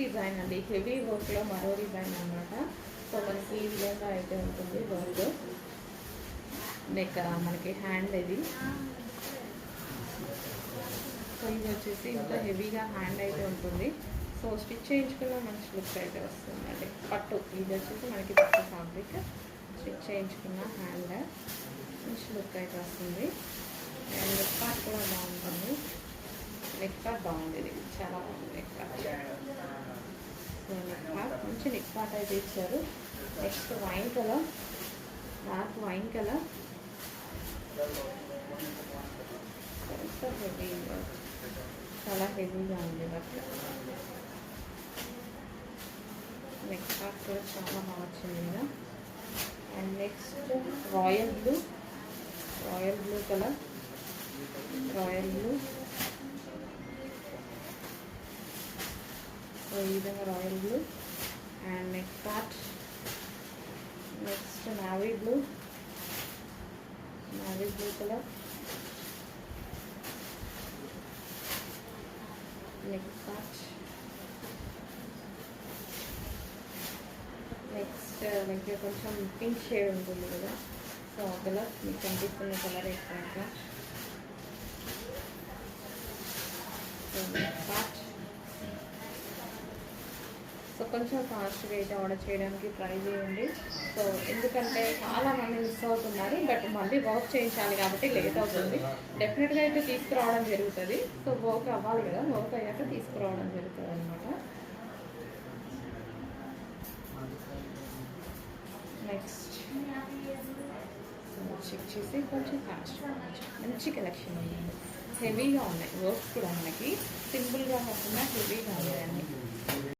Design అండి. Heavy వర్క్లో మరో డిజైన్ అన్నమాట. సో మనకి ఈ విధంగా అయితే ఉంటుంది వర్క్. నెక్ మనకి హ్యాండ్ ఇది. సో ఇది వచ్చేసి ఇంత హెవీగా హ్యాండ్ అయితే ఉంటుంది. సో స్టిచ్ చేయించుకున్న మంచి లుక్ అయితే వస్తుందండి. పట్టు. ఇది వచ్చేసి మనకి పట్టు ఫ్యాబ్రిక్. స్టిచ్ చేయించుకున్న హ్యాండ్. మంచి లుక్ అయితే వస్తుంది. అండ్ నెక్ పార్ట్ కూడా బాగుంటుంది. నెక్ బాగుంది ఇది చాలా బాగుంది నెక్ నెక్ మంచి నెక్ పార్ట్ అయితే ఇచ్చారు next wine colour dark wine colour ఎంత హెవీ చాలా హెవీగా ఉంది బట్ నెక్ పార్ట్ కూడా చాలా బాగా వచ్చింది కదా and next royal blue royal blue colour royal blue విధంగా royal blue and next part next navy blue navy blue colour next part next మనకి కొంచెం పింక్ షేడ్ ఉంటుంది కదా సో ఆ కలర్ మీకు కనిపిస్తున్న కలర్ ఎక్కువ సో నెక్స్ట్ పార్ట్ సో కొంచెం ఫాస్ట్గా అయితే ఆర్డర్ చేయడానికి ట్రై చేయండి. సో ఎందుకంటే చాలా మంది మిస్ అవుతున్నారు బట్ మళ్ళీ వర్క్ చేయించాలి కాబట్టి లేట్ అవుతుంది. డెఫినెట్గా అయితే తీసుకురావడం జరుగుతుంది. సో వర్క్ అవ్వాలి కదా వర్క్ అయ్యాక తీసుకురావడం జరుగుతుంది అనమాట నెక్స్ట్ చెక్ చేసి కొంచెం ఫాస్ట్ మంచి కలెక్షన్ ఉంది. హెవీగా ఉన్నాయి. వర్క్స్ కూడా మనకి సింపుల్గా కాకుండా హెవీగా ఉన్నాయండి